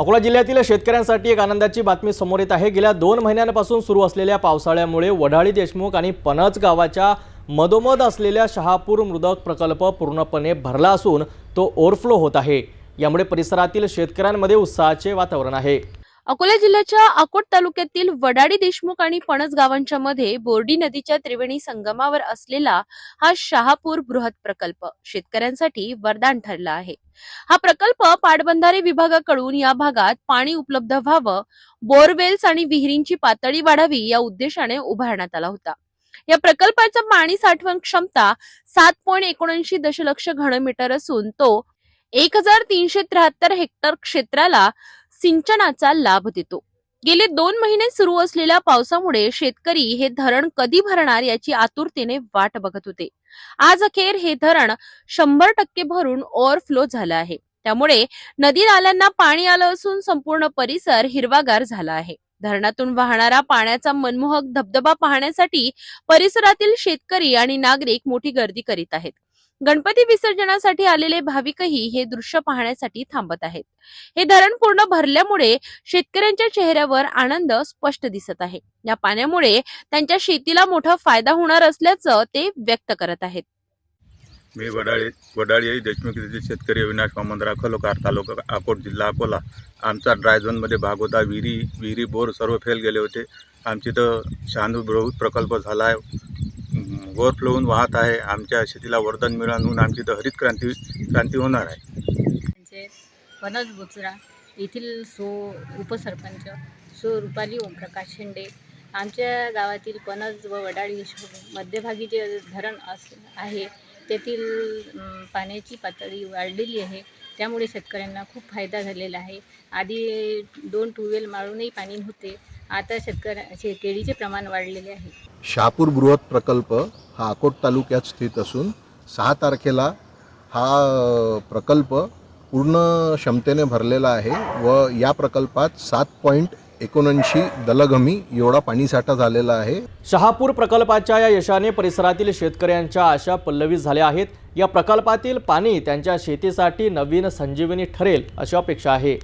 अकोला जिल्ह्यातील शेतकऱ्यांसाठी एक आनंदाची बातमी समोर येत आहे. गेल्या दोन महिन्यांपासून सुरू असलेल्या पावसाळ्यामुळे वढाळी देशमुख आणि पनज गावाच्या मधोमध असलेल्या शहापूर मृदक प्रकल्प पूर्णपणे भरला असून तो ओव्हरफ्लो होत आहे. यामुळे परिसरातील शेतकऱ्यांमध्ये उत्साहाचे वातावरण आहे. अकोला जिल्ह्याच्या अकोट तालुक्यातील वडाडी देशमुख आणि पणस गावांच्या मध्ये बोर्डी नदीच्या त्रिवेणी संगमावर असलेला हा शहापूर बृहत प्रकल्प शेतकऱ्यांसाठी वरदान ठरला आहे. हा प्रकल्प पाटबंधारे विभागाकडून या भागात पाणी उपलब्ध व्हावं बोरवेल्स आणि विहिरींची पातळी वाढावी या उद्देशाने उभारण्यात आला होता. या प्रकल्पाचा पाणी साठवण क्षमता सात पॉईंट एकोणऐंशी दशलक्ष घनमीटर असून तो एक हजार तीनशे त्र्याहत्तर हेक्टर क्षेत्राला सिंचनाचा लाभ देतो. गेले दोन महिने सुरू असलेल्या पावसामुळे शेतकरी हे धरण कधी भरणार याची आतुरतेने वाट बघत होते. आज अखेर हे धरण शंभर टक्के भरून ओव्हरफ्लो झालं आहे. त्यामुळे नदी नाल्यांना पाणी आलं असून संपूर्ण परिसर हिरवागार झाला आहे. धरणातून वाहणारा पाण्याचा मनमोहक धबधबा पाहण्यासाठी परिसरातील शेतकरी आणि नागरिक मोठी गर्दी करीत आहेत. गणपती विसर्जनासाठी आलेले भाविकही हे दृश्य पाहण्यासाठी थांबत आहेत. हे धरण पूर्ण भरल्यामुळे शेतकऱ्यांच्या चेहऱ्यावर आनंद स्पष्ट दिसत आहे. या पाण्यामुळे त्यांच्या शेतीला मोठा फायदा होणार असल्याचं ते व्यक्त करत आहेत. मी वडाळी वडाळी देशमुख येथील शेतकरी अविनाश वामनराव राखलोकार तालुका अकोट जिल्हा अकोला. आमचा ड्राय झोनमध्ये भाग होता विहिरी विहिरी बोर सर्व फेल गेले होते. आमची तर शांत प्रकल्प झाला आहे ओव्हरफ्लोवून वाहत आहे. आमच्या शेतीला वरदान मिळून आमची तर हरित क्रांती क्रांती होणार आहे. पंचायत पनस बोचरा येथील सो उपसरपंच सो रुपाली ओमप्रकाश शेंडे आमच्या गावातील पनस व वडाळी मध्यभागी जे धरण अस आहे तेथील पाण्याची पातळी वाढलेली आहे. त्यामुळे शेतकऱ्यांना खूप फायदा झालेला आहे. आधी दोन ट्यूबवेल मारूनही पाणी होते आता शेतकऱ्या केळीचे प्रमाण वाढलेले आहे. शहापूर बृहत प्रकल्प हा अकोट तालुक्यात स्थित असून सहा तारखेला हा प्रकल्प पूर्ण क्षमतेने भरलेला आहे व या प्रकल्पात सात पॉईंट एकोणऐंशी दलगमी एवढा पाणीसाठा झालेला आहे. शहापूर प्रकल्पाच्या या यशाने परिसरातील शेतकऱ्यांच्या आशा पल्लवित झाल्या आहेत. या प्रकल्पातील पाणी त्यांच्या शेतीसाठी नवीन संजीवनी ठरेल अशी अपेक्षा आहे.